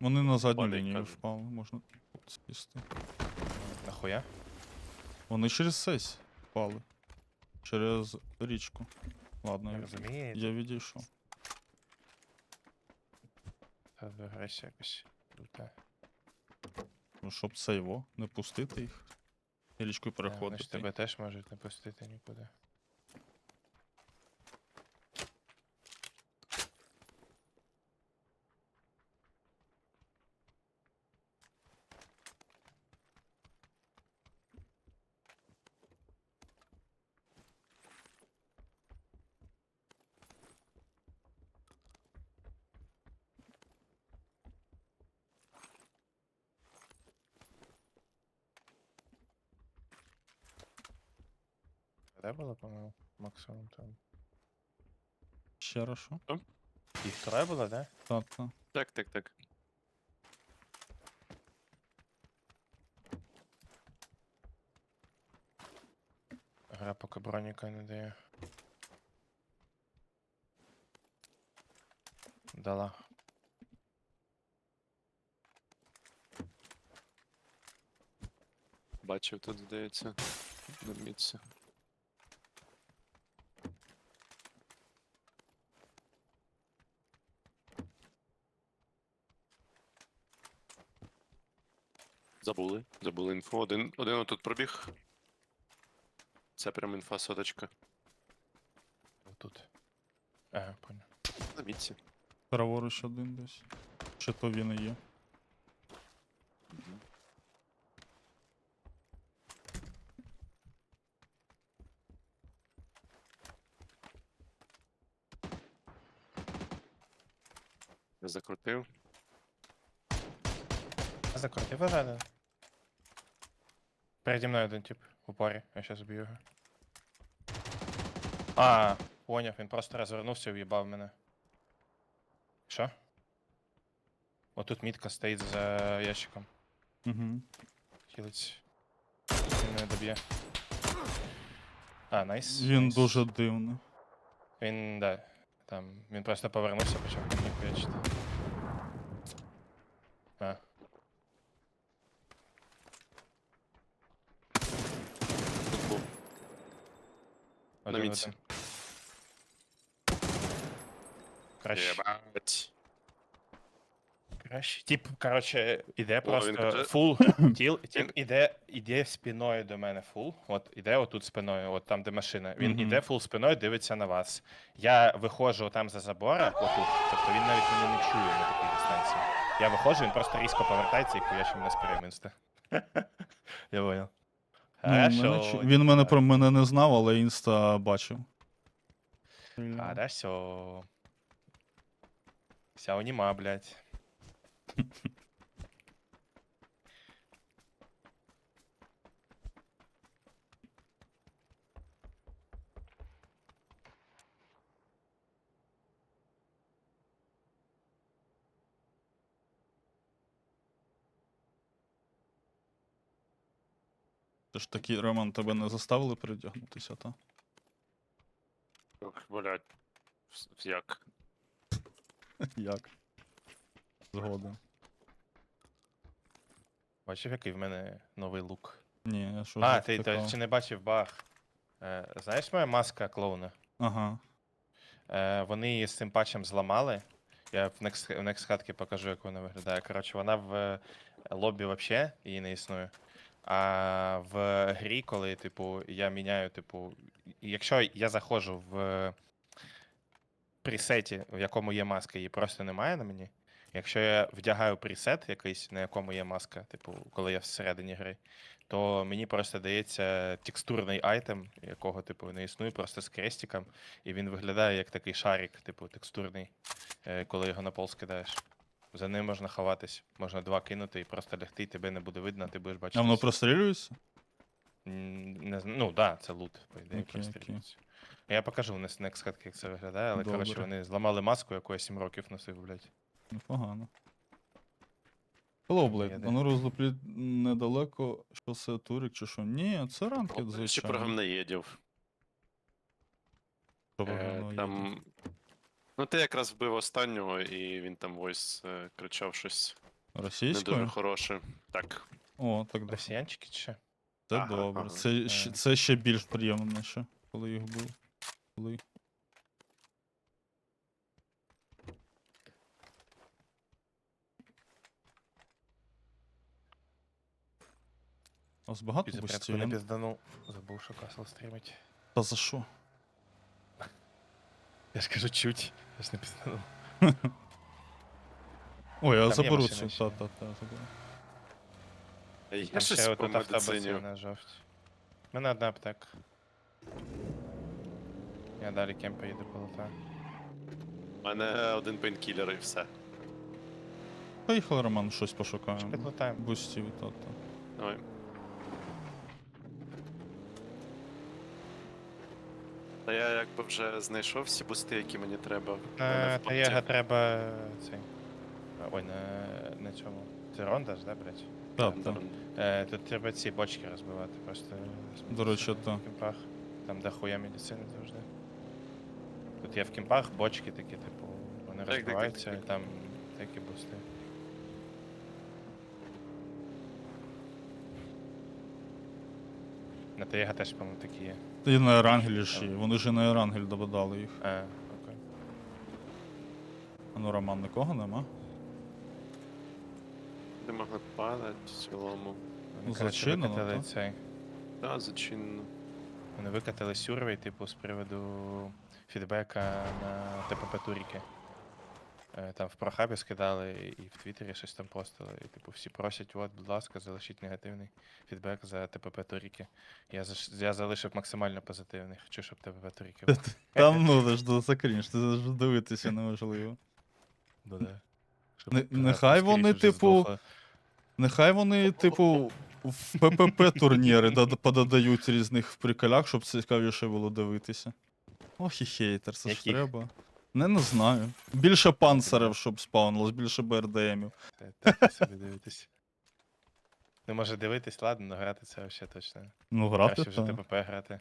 Вони на задню Палять, лінію кажуть. впали, можна сісти. Нахуя? Вони через сесь впали. Через річку. Ладно, я- розумієте? я відійшов. Та агресія якось. люта. Ну, щоб сейво, не пустити їх. І річкою Та, Вони ж тебе теж можуть не пустити нікуди. Де було, по-моєму, максимум там? Ще раз що? Їх троє було, да? Та-та. Так, так, так. Гра поки броніка не дає. Дала. Бачив тут, здається. На Забули. Забули інфу. Один, один отут пробіг. Це прям інфа соточка. Тут. Ага, понял. На мітці. Праворуч один десь. Чи то він і є. Я закрутив. Закрути вважати. Переді мною один тип в упорі. Я щас б'ю його. А, поняв, він просто розвернувся і в'їбав мене. Що? Отут мітка стоїть за ящиком. Угу. Хілиться. Він мене доб'є. А, найс. Він найс. дуже дивний. Він, да. Там, він просто повернувся, почав мені хуячити. А. Тут був. На один в мітці. Краще. Єбать. Краще. Тип, коротше, іде просто каже- фул тіл, тип іде, іде спиною до мене фул. От іде отут спиною, от там, де машина. Він Мгм. іде фул спиною, дивиться на вас. Я виходжу там за забора, отут. Тобто він навіть мене не чує на такій дистанції. Я виходжу, він просто різко повертається і хуяче мене спрям інста. Я понял. Ну, мене Хорошо. Він мене про мене не знав, але інста бачив. Хорошо. Вся унима, блядь. Це ж такі, Роман, тебе не заставили передягнутися, та? Ох, блядь. Вс- Як? Як? Згоден. Бачив, який в мене новий лук. Ні, я що А, ти, ти чи не бачив баг? Е, знаєш моя маска клоуна? Ага. Е, вони її з цим патчем зламали. Я в Next, в Next хатки покажу, як вона виглядає. Коротше, вона в е, лобі взагалі її не існує. А в грі, коли, типу, я міняю, типу, якщо я заходжу в пресеті, в якому є маска, її просто немає на мені. Якщо я вдягаю пресет якийсь, на якому є маска, типу, коли я всередині гри, то мені просто дається текстурний айтем, якого, типу, не існує, просто з крестиком, і він виглядає як такий шарик, типу, текстурний, е, коли його на пол скидаєш. За ним можна ховатись, можна два кинути і просто лягти, і тебе не буде видно, ти будеш бачити. А воно всі. прострілюється? М, Не зна- ну, так, да, це лут, по ідеї, Окей, прострілюється. Я покажу на Next хатки, як це виглядає, але коротше Добре. вони зламали маску, яку я 7 років носив, блядь. Непогано. Hello, Там є Воно розлуплі недалеко, що це турик чи що? Ні, це Чи про звичайно. гамнаєдів. Що Е, є. Там. Ну, ти якраз вбив останнього, і він там войс е, кричав щось. Не Російською? дуже хороше. Так. О, так да. Росіянчики чи що? Це Ага, добре. ага. Це, щ- Е. це ще більш приємно, ще, коли їх був. Коли. У вас багато Під бустів? Я не не- пізданув. Забув, що касл стрімить. Та за що? Я ж кажу чуть. Я ж не пізданув. Ой, я Там є заберу машина цю. ще. Та, та, та, заберу. Я щось ще по отут медицині. на жовті. У мене одна аптека. Я далі кемпа їду полетаю. У мене один пейнкілер і все. Поїхали, Роман, щось пошукаємо. Бустів, та, та. Давай. Та я якби вже знайшов всі бусти, які мені треба. в Таєга папці. треба цей. Ой, на, на цьому. Це ронда ж, да, блядь? Та, Там, та. Е, тут треба ці бочки розбивати просто. До речі, та. В кімпах. Там де хуя медицини завжди. Тут є в кімпах бочки такі, типу, вони Так, так, так, розбиваються, так. і там такі бусти. На Таєга теж, по-моєму, такі є. І на Ерангелі ж є. Вони ж і на Ерангель додали їх. А, окей. А ну, Роман, нікого нема? Де могли падати в цілому. Вони, Ну, коротше, зачинено, викатали та? цей. Да, зачинено. Вони викатали сюрвей, типу, з приводу фідбека на ТПП туріки. Е, Там в прохабі скидали і в Твіттері щось там постили. І, типу, всі просять, от, будь ласка, залишіть негативний фідбек за ТПП туріки. Я, заш- я залишив максимально позитивний. Хочу, щоб ТПП туріки був. Там ну ж це крінж, це ж дивитися неможливо. Ну, да. Щоб Не- Піратський нехай вони, вже типу, здохла. Нехай вони, типу, в ППП турніри дод- подадають різних приколях, щоб цікавіше було дивитися. Ох і хейтер, це ж Яких? треба. Не, не знаю. Більше панцерів, щоб спавнилось, більше БРДМів. Та- так собі дивитись. Ну, може дивитись, ладно, але грати це взагалі точно. Ну, грати Краще вже. ТПП грати.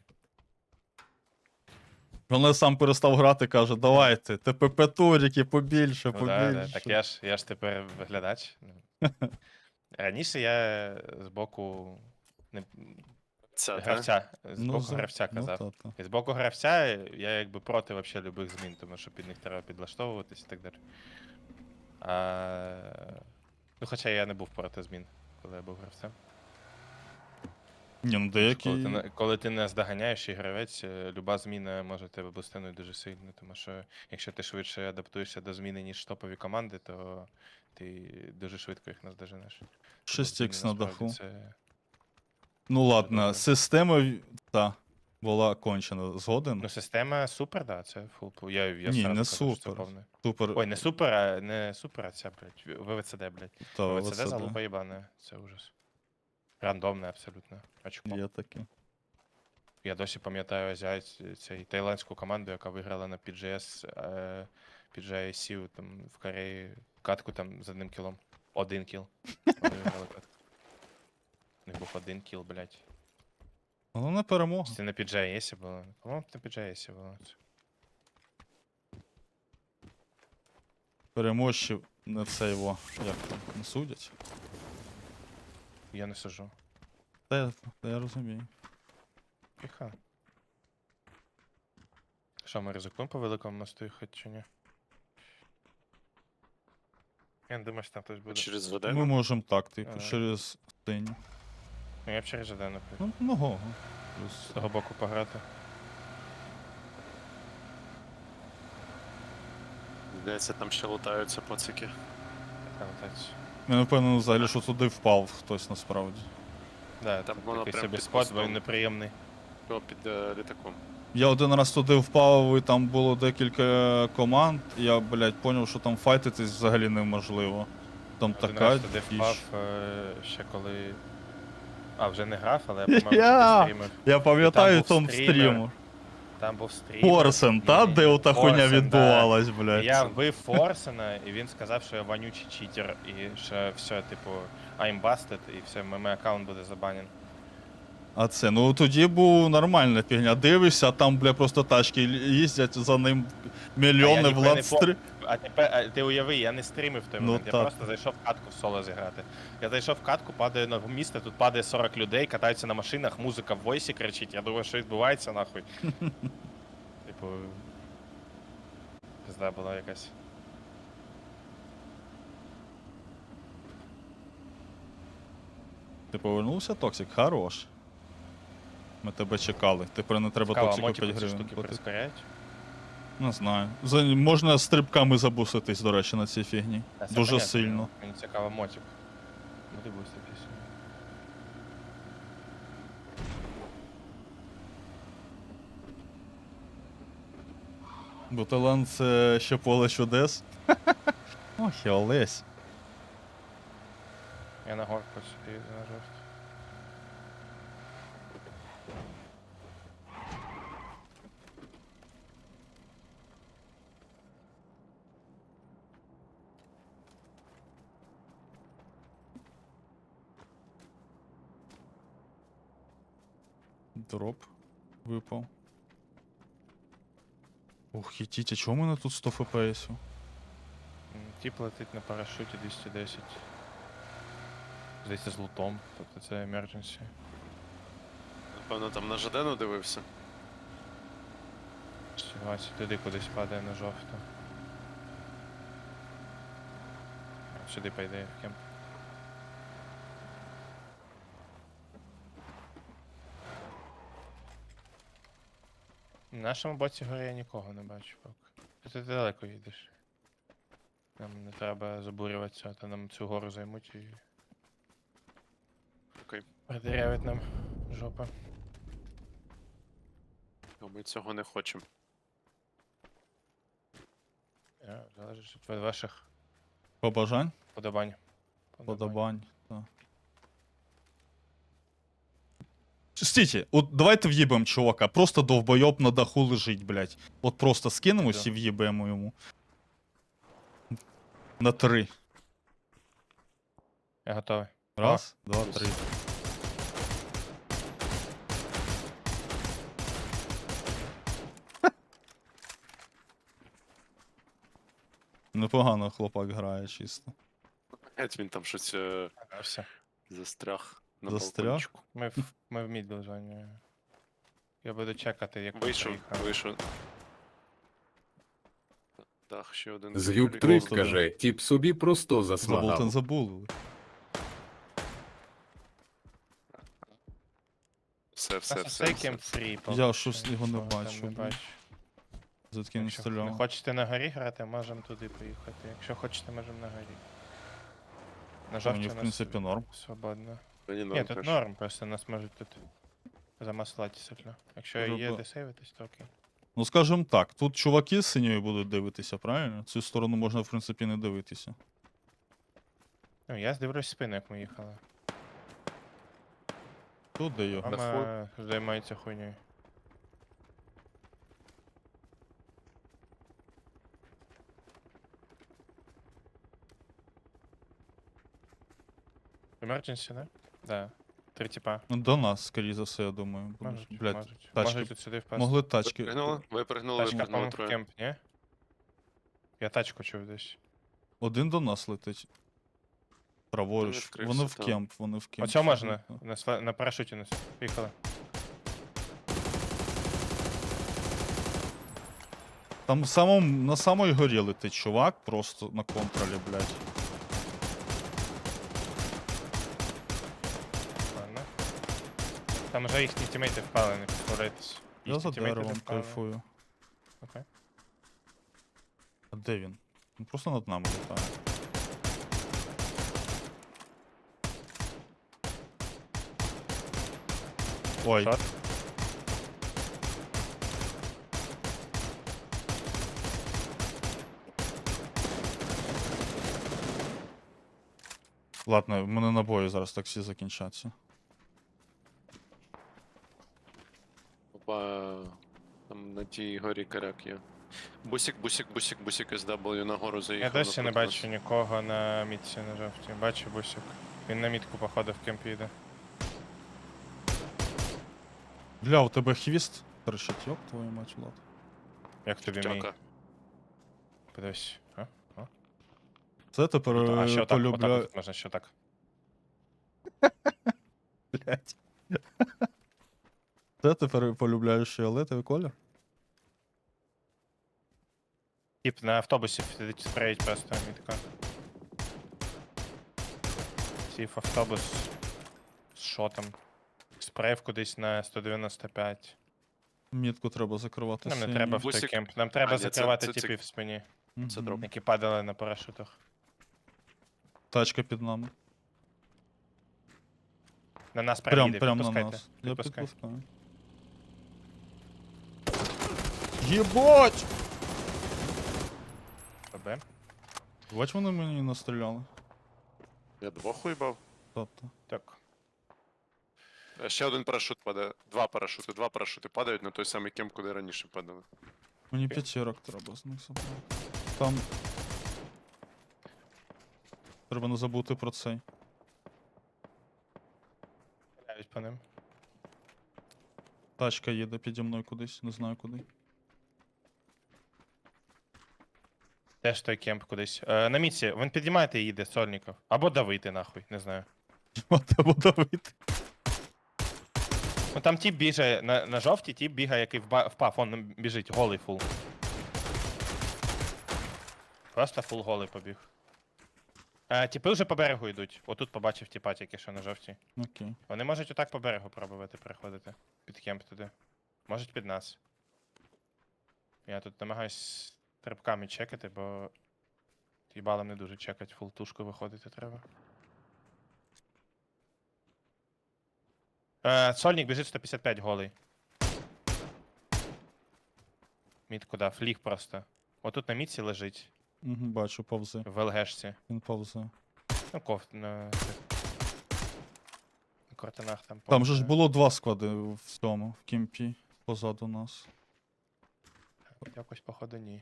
Коли сам перестав грати, каже, давайте, ТПП туріки побільше, Ну, да, побільше. да. Так я ж, я ж тепер виглядач. Ну. Раніше я з боку не, Це та? гравця, з боку за- гравця казав. Ну, та. І з боку гравця я якби проти вообще любих змін, тому що під них треба підлаштовуватись і так далі. А... Ну, хоча я не був проти змін, коли я був гравцем. Ні, ну деякі. Коли ти, не- коли ти не здоганяєш і гравець, е, люба зміна може тебе бустинути дуже сильно, тому що якщо ти швидше адаптуєшся до зміни, ніж топові команди, то ти дуже швидко їх наздоженеш. Тому 6 зміни х на насправді даху. Це... Ну ладно, система та була кончена. Згоден? Ну, система супер, да, це фул. Я, я Ні, сразу не скажу, що це супер. повне. Супер. Ой, не супер, а не супер, а ця, блядь, ВВЦД, блядь. та, ВВЦД оце, да. залупа єбана, це ужас. Рандомне абсолютно. Очко. Є таке. Я досі пам'ятаю азіат, цей таїландську команду, яка виграла на PGS, е, PGIC там в Кореї катку там з одним кілом. Один кіл. Вони виграли катку. Них був один кіл, блядь. Головне перемога. Це на PGIS було. По-моєму, на PGIS було. Переможців не це його. Як там, не судять? Я не сижу. Та я, та я розумію. Піха. Що, ми ризикуємо по великому мосту їхати чи ні? Я не думаю, що там хтось буде. Через ВД. Ми можемо так, типу, Ага. через синю. Ну, я б через один, наприклад. Ну, ну го. Плюс. З того боку пограти. Здається, там ще лутаються поцики. Там. Я не впевнений взагалі, що туди впав хтось насправді. Да, Там там воно такий прям собі під спот, бо він мостом. неприємний. О, під е, літаком. Я один раз туди впав, і там було декілька команд. і Я, блядь, поняв, що там файтитись взагалі неможливо. Там Один така. раз туди впав е, ще коли. А, вже не грав, але я Я! стрімив. Я пам'ятаю був том стрімер. стріму. Там був стрім. Форсен, та? Де ота хуйня відбувалась, блядь. Я вбив Форсена, і він сказав, що я вонючий читер, і що все, типу, I'm busted, і все, мій аккаунт буде забанен. А це, ну тоді був нормальна фігня. Дивишся, а там, бля, просто тачки їздять за ним мільйони влад стри. А тепер а, ти уяви, я не стрімив в той Ну, момент, я так. просто зайшов в катку в соло зіграти. Я зайшов в катку, падає на місто, тут падає 40 людей, катаються на машинах, музика в войсі кричить. Я думаю, що відбувається нахуй. типу. Пизда була якась. Ти повернувся, Токсик? Хорош. Ми тебе чекали. Тепер не треба Цікаво, Токсику 5 ці гривень штуки платити. прискоряють? Не знаю. За... Можна стрибками забуситись, до речі, на цій фігні. Та це Дуже понятно, сильно. Мені цікаво мотик. Буде буститись. Бо талант це ще поле чудес. Ох, я Олесь. Я на горку собі на жовту. Дроп випав. Ух, хітіть, а чого в мене тут 100 фпсів? Тіп летить на парашуті 210. Здається, з лутом, тобто це emergency. Напевно, там на Жадену дивився. Ситуація туди кудись падає на жовту. А, Сюди пойде в кемп. Нашому боці гори я нікого не бачу поки. Ти далеко їдеш. Нам не треба забурюватися, а то нам цю гору займуть і. Окей. Продирявить нам жопа. А ми цього не хочемо. Е, Залежить від ваших Побажань? подобань. Подобань. Так. Стійте, от давайте в'їбемо чувака. Просто довбойоб на даху лежить, блядь. От просто скинемось і в'їбемо йому. На три. Я готовий. Раз, два, три. Непогано хлопак грає чисто. Геть він там щось е, все. застряг на Застряг? балкончику. Ми в, ми в мід зоні. Я буду чекати, як ви Вийшов, приїхали. вийшов. Так, ще один. Зв'юк Юрій. 3 Просто, каже, тіп собі просто Забултен засмагав. забулили. Все, все, Все, все. Я щось його не бачу, Не блін. бачу. Звідки не Якщо не стріляв. хочете на горі грати, можемо туди поїхати. Якщо хочете, можемо на горі. На Мені, жовті в у нас принципі, норм. свободно. Мені Ні, норм тут теж. норм, просто нас можуть тут замаслати сильно. Якщо є Треба- де сейвитись, то окей. Ну, скажімо так, тут чуваки з синьою будуть дивитися, правильно? Цю сторону можна, в принципі, не дивитися. Ну, я здивлюсь спину, як ми їхали. Тут де його. Мама займається хуйнею. Emergency, да? Да. Три типа. Ну, до нас, скоріше за все, я думаю. будуть. Можуть, Блядь, можуть. тачки Можуть тут сюди впасти. могли тачки. Випригнули? Випригнули, Тачка, випригнули по-моєму, в троє. кемп, ні? Я тачку чув десь. Один до нас летить. Праворуч. відкрився, Вони в так. кемп, вони в кемп. Ще можна. На, сла- на парашуті нас. Поїхали. Там в самому, на самої горі летить чувак, просто на контролі, блядь. Там вже їхні тімейти впали, не підставляйтесь. Я за деревом кайфую. Окей. А де він? Він просто над нами літає. Ой, Шот. ладно, в мене набої зараз так всі закінчаться. Опа, там на тій горі коряк є. Бусик, бусик, бусик, бусик SW нагору Я заїхав. досі не напроти бачу нікого на мітці на жовтій. Бачу бусик. Він на мітку, походу, в кемп їде. Бля, у тебе хвіст торчить, йоп, твою мать, Влад. Як тобі мій? Чока. Подивись. А? А? Це тепер а е, що так? Отак полюбляю. от можна що так. Блять. Це тепер полюбляєш фіолетовий колір? Тип на автобусі сидить просто мітка. Сів автобус з шотом. Спреїв кудись на 195. Мітку треба закривати. Нам не треба в той кемп. Нам треба А, ні, це- закривати це- це- типів в спині, це дроп. які падали на парашутах. Тачка під нами. На нас Прям, приїде, прям на підпускайте. нас. Я підпускаю. Єбать! ПБ. Бач, вони мені настріляли. Я двох уїбав. Тобто. Так. Е, Ще один парашут падає. Два парашути. Два парашути падають на той самий кемп, куди раніше падали. Мені п'ятірок треба з них забрати. Там. Треба не забути про цей. Стріляють по ним. Тачка їде піді мною кудись, не знаю куди. Теж той кемп кудись. Е, на міці, він підіймайте і їде, сольников. Або давити нахуй, не знаю. Треба давити. Ну там тіп бігає на, на жовтій, тіп бігає, який вба- впав, он біжить, голий фул. Просто фул голий побіг. Е, тіпи вже по берегу йдуть. Отут побачив тіпа тільки що на жовтій. Окей. Вони можуть отак по берегу пробувати переходити. Під кемп туди. Можуть під нас. Я тут намагаюсь стрибками чекати, бо їбалом не дуже чекать, фул тушку виходити треба. Е, сольник біжить 155 голий. Мітку дав, ліг просто. Отут на мітці лежить, Угу, бачу, повзи. в ЛГшці. Він повзе. Ну, кофт на. На кортинах там. Там же ж повзе. було два склади в цьому, в кімпі, позаду нас. Якось, походу, ні.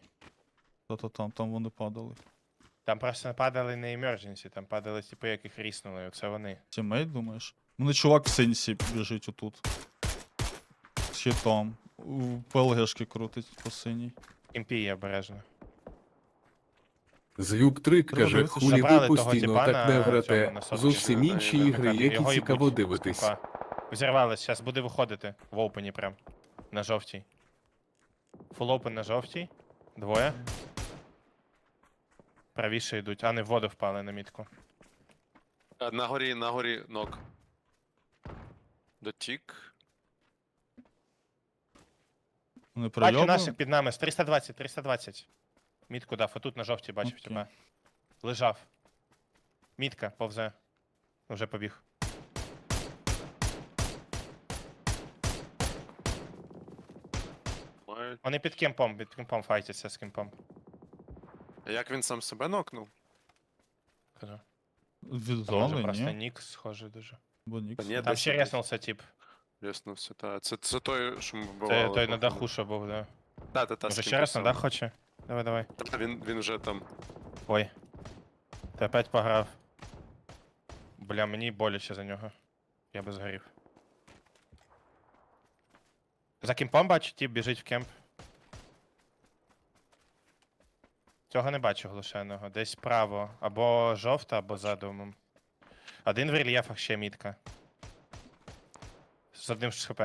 Та-та там, там вони падали. Там просто падали не emergency, там падали типи, яких ріснули, оце вони. Тімейт, думаєш? У мене чувак в сенсі біжить отут. З хітом. У ПЛГшки крутить по синій. Кімпі є обережно. Зюб 3 каже, хулі Забрали ви того постійно тіпа так не на грате. на. Зовсім інші ігри, Його які їбуть цікаво з дивитись. Взірвались, зараз буде виходити в опені прям. На жовтій. Фул опен на жовтій. Двоє. Правіше йдуть, а не в воду впали на мітку. Е, На горі, на горі ног. Дотік. Вони Бачу наших під нами з 320, 320. Мітку дав, отут на жовтій бачив Окей. тебе. Лежав. Мітка, повзе. Вже побіг. Мають. Вони під кемпом, під кемпом файтяться з кемпом. А як він сам себе нокнув? Кажу. Від Там може зони, просто ні? Нік схожий дуже. Бо. Та ні, Там десь ще якийсь. резнувся тип. Яснувся, та. Це, це той, що ми Це той на даху, що був, да. Та, та, та, Може ще раз на дах хоче? Давай, давай. Та, він, він вже там. Ой. Ти опять пограв. Бля, мені боляче за нього. Я би згорів. За кемпом бачу, тип біжить в кемп. Цього не бачу глушеного. Десь право. Або жовта, або за домом. Один в рельєфах ще мітка. З одним з хп.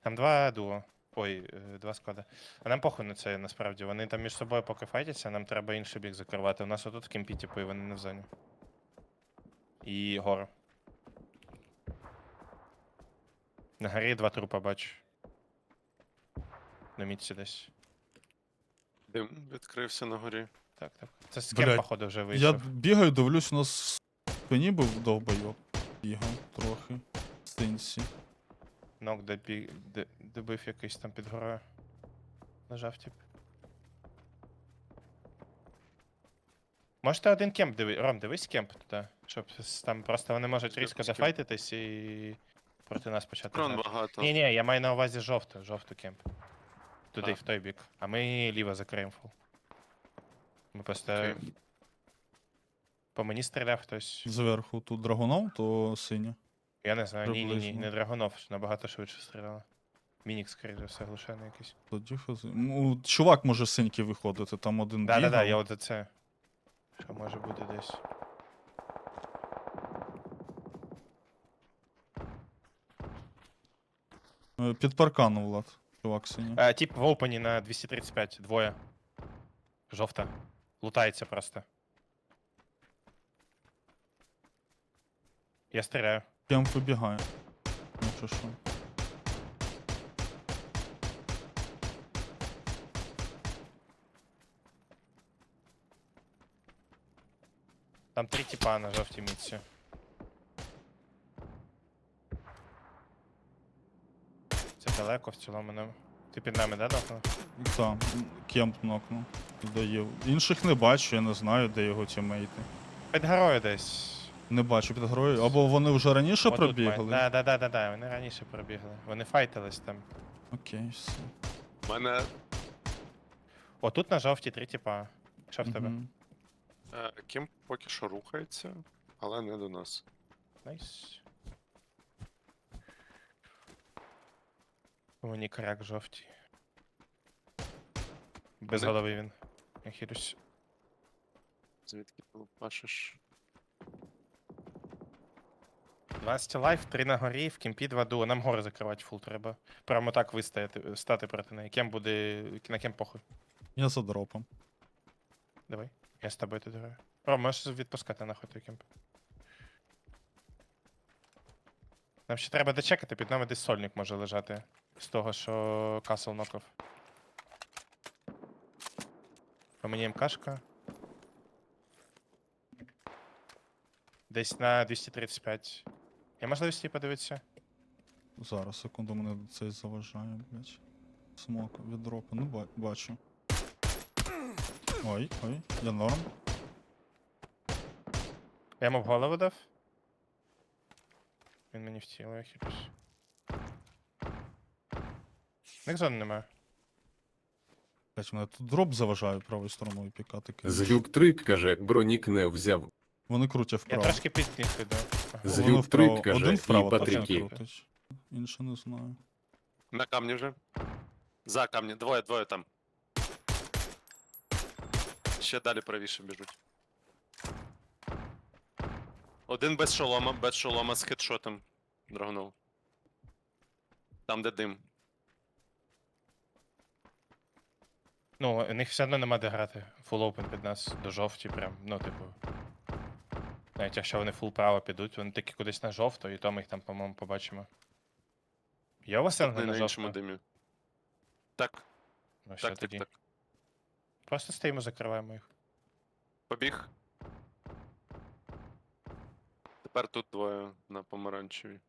Там два дуо. Ой, е, два склади. А нам похуй на це насправді. Вони там між собою поки файтяться, нам треба інший бік закривати. У нас отут в кемпі, типу, і вони не в зоні. І гору. На горі два трупа бачу. На мітці десь. Дим відкрився на горі. Так, так. Це з Блядь, кем, походу, вже Я вийшов. бігаю, дивлюсь, у нас в спині був довбойок. Бігав трохи. В синсі. Нок добі... д- добив якийсь там під горою. Нажав, тип. Можете один кемп дивитися. Ром, дивись кемп туди. Щоб с- там просто вони можуть різко кемп. зафайтитись і проти нас почати. Крон грати. багато. Ні, ні, я маю на увазі жовту, жовту кемп. Туди, в той бік. А ми ліво закриємо фул. Ми просто. Окей. По мені стріляв хтось. Зверху тут драгуном, то синя. Я не знаю, ні, ні, ні, Приблизно. не Драгонов, набагато швидше стріляла. Мінік, скоріше за все, глушений якийсь. Тоді хази. Ну, чувак може синький виходити, там один Да, да, да, я от за це. Що може бути десь. Е, Під парканом, Влад. Чувак синій. А, тип в опені на 235, двоє. Жовта. Лутається просто. Я стріляю. Кем вибігає. Ну що що. Там три типа на жовтій мітці. Далеко в цілому не. Ти під нами, да, Дохнув? Так, кемп нокнув. Доїв. Інших не бачу, я не знаю, де його тімейти. Під горою десь. Не бачу під грою. Або вони вже раніше Отут має- пробігли. Да, да, да, да, да. Вони раніше пробігли. Вони файтились там. Окей, все. У мене О, тут на жовтій три типа. Що в тебе? Мгм. е, Кім поки що рухається, але не до нас. Найс. Мені крак жовтій. Без Вони- голови він. Я хилюсь. Звідки ти бачиш? 12 лайф, 3 на горі, в кемпі 2 дуо. Нам гори закривати фул треба. Прямо так вистояти, стати проти неї. Кем буде. На кем похуй. Я за дропом. Давай. Я з тобою тут граю. Ром, можеш відпускати нахуй той кемп. Нам ще треба дочекати, під нами десь сольник може лежати. З того, що касл нокав. По мені МКшка. Десь на 235. Є можливість її подивитися? Зараз, секунду, мене цей заважає, блядь. Смок від дропу. Ну, ба- бачу. Ой, ой, я норм. Я йому в голову дав. Він мені в тіло, я хіплюсь. Них зони немає. Блять, мене тут дроп заважає правою стороною пікати. кинув. Злюк 3 каже, бронік не взяв. Вони крутять Я вправо. трошки них йду. З- Вони вправо. трик, каже, Один і вправо точно крутить. Інше не знаю. На камні вже. За камні. Двоє, двоє там. Ще далі правіше біжуть. Один без шолома, без шолома з хедшотом. Драгунов. Там, де дим. Ну, у них все одно нема де грати. Фул опен під нас до жовті прям. Ну, типу. Навіть якщо вони фул право підуть, вони таки кудись на жовто, і то ми їх там, по-моєму, побачимо. Є у вас Не сенги на на іншому жовто? димі. Так, Ну, все так, так, тоді. так. Просто стоїмо, закриваємо їх. Побіг. Тепер тут двоє на помаранчевій.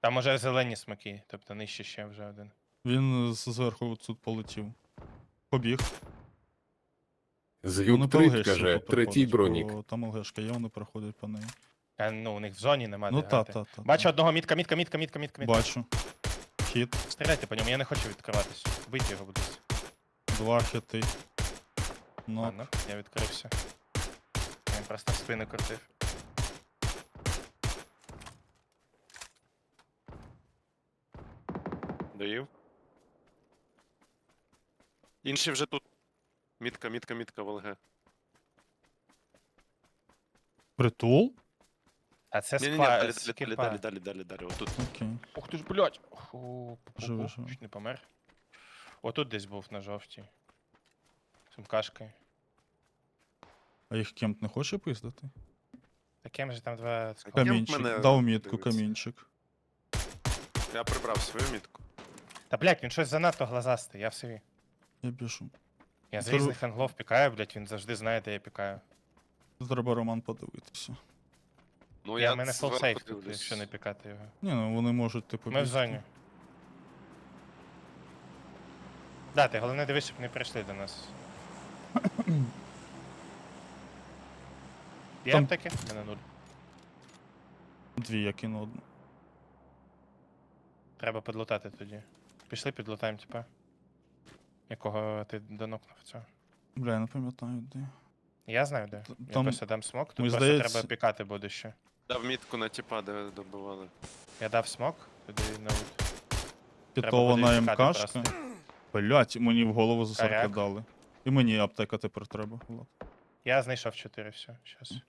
Там уже зелені смаки, тобто нижче ще вже один. Він з- зверху тут полетів. Побіг. По 3 ЛГшці каже, третій проходять, бронік. Там ЛГшка є, вони проходять по неї. А, ну, у них в зоні нема Ну де та, грати. та, та. Бачу та. одного мітка, мітка, мітка, мітка, мітка, мітка. Бачу. Хіт, Стріляйте по ньому, я не хочу відкриватись. Бийте його буде. два хіти. Ну, Ладно, я відкрився. Він просто в спину крутив. Доїв. Інші вже тут. Мітка, мітка, мітка в ЛГ. притул? А це Ні-ні-ні, далі, далі, далі, скільпа. далі, далі, далі, далі. Отут. Окей. Ух ти ж, блядь! Фу, пу-пу-пу, живи. чуть не помер. Отут десь був на жовтій. З мкашкою. А їх кемп не хоче пиздити? Таким же там два скла- Кемп Камінчик. мене Дав мітку, дивиться. камінчик. Я прибрав свою мітку. Та блядь, він щось занадто глазастий, я в собі. Я біжу. Я з різних англов пікаю, блядь, він завжди знає, де я пікаю. Треба Роман подивитися. Ну, я я мене зверху фулсейф тут, дивлюсь. якщо не пікати його. Ні, ну вони можуть, типу, Ми в бігти. зоні. Да, ти головне дивись, щоб не прийшли до нас. Є Там- аптеки? У мене нуль. Дві, я кину одну. Треба підлутати тоді. Пішли підлутаємо, типа. Якого ти донокнув цього. Бля, я не пам'ятаю де. Я знаю де. Я там- просто дам смок, тут мені просто здається- треба пікати буде ще. Дав мітку на тіпа, де добивали. Я дав смок, туди на ульт. Пітована буде чекати МКшка. Блять, мені в голову засарки Коряк. дали. І мені аптека тепер треба. Влад. Я знайшов 4, все, щас. Щас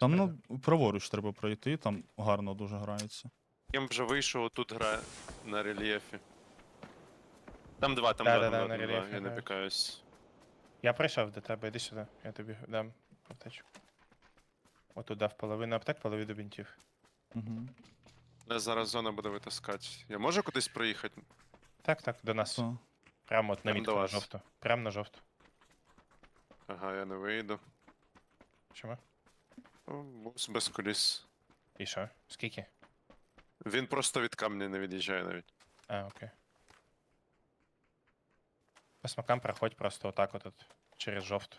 Там прийду. ну праворуч треба пройти, там гарно дуже грається. Ким вже вийшов, тут грає на рельєфі. Там два, там Да-да-да, два, на два, там два, рельєфі я не грають. пікаюсь. Я прийшов до тебе, іди сюди, я тобі дам аптечку. Отут дав половину аптек, половину бінтів. Угу. Але зараз зона буде витискати. Я можу кудись проїхати? Так, так, до нас. Та. Прямо от на Прям мітку до на вас. жовту. Прямо на жовту. Ага, я не вийду. Чому? О, бус без коліс. І що? Скільки? Він просто від камня не від'їжджає навіть. А, окей. По смакам проходь просто отак от, от через жовту.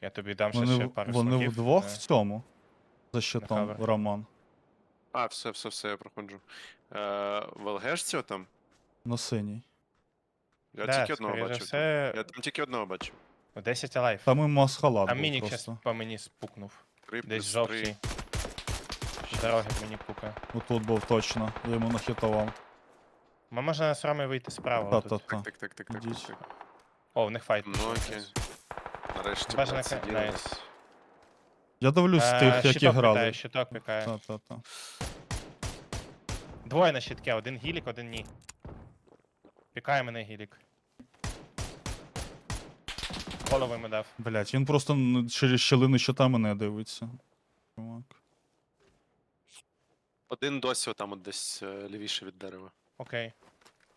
Я тобі дам ще в- пару вони смаків. вдвох в цьому. За щитом. Роман. А, все, все, все, я проходжу. Е, в ЛГшці там? На синій. Я да, тільки одного скоріше бачив. все, Я там тільки одного бачив. 10 алайф. Там і масхалат Там був мінік щас просто. по мені спукнув. Три Десь плюс жовтий. три. З дороги мені пукає. Отут був точно. Я йому нахитував. Ми можна з Роми вийти справа. отут. Та-та-та. Так, так, так, так, Ідіть. так. О, в них файт. Ну окей. Нарешті Бажано блядь, сиділи. найс. Я дивлюсь Е, тих, які щиток грали. Пікає, щиток пікає. Та-та-та. Двоє на щитке, один гілік, один ні. Пікає мене гілік. Голову йому дав. Блять, він просто н- через щілини щита мене дивиться. Чувак. Один досі отам от десь е, лівіше від дерева. Окей.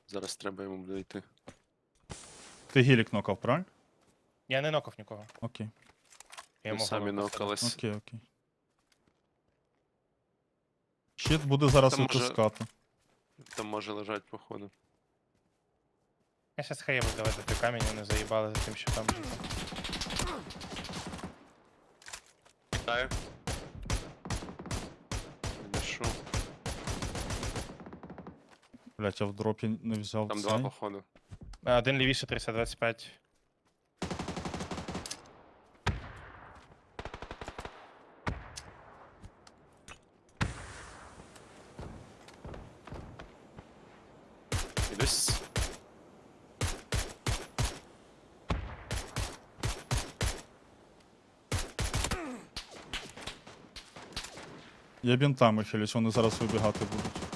Зараз треба йому буде йти. Ти гілік нокав, правильно? Я не нокав нікого. Окей. Я Ми йому самі голову поставив. нокались. Окей, окей. Щит буде зараз Там може- витискати. Там може лежать, походу. Я щас хай буду давати той камінь, вони заїбали за тим, що там. Вітаю. Блять, я в дропі не взяв Там цей. два, походу. А, Один лівіше 325. Ідусь. Я бінтами хилюсь, вони зараз вибігати будуть.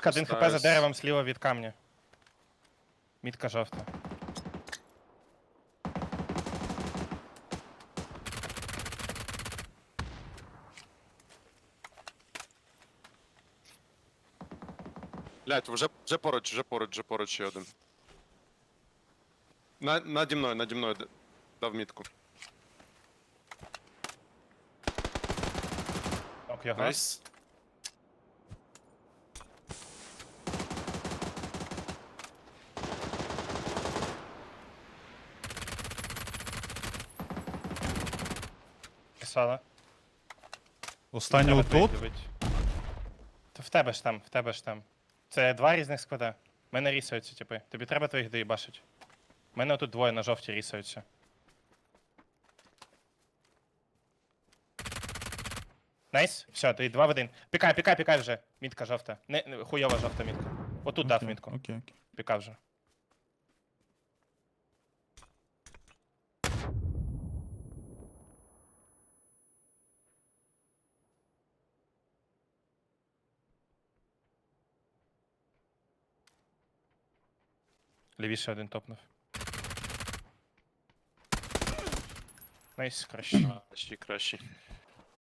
Кашка, один хп за Стараюсь. деревом зліва від камня. Мітка жовта. Блять, вже, вже поруч, вже поруч, вже поруч ще один. На, наді мною, наді мною д- дав мітку. Ок, його. Найс. Писала. Останній Треба добити. В тебе ж там, в тебе ж там. Це два різних склада. Мене рісаються, типи. Тобі треба твоїх доїбашить. Мене тут двоє на жовті рісаються. Найс, все, ти два в один. Пікай, пікай, пікай вже. Мітка жовта. Не, не хуйова жовта мітка. Отут дав Окей, мітку. Окей, окей. Пікав вже. Лівіше один топнув. Найс, краще. Ще краще.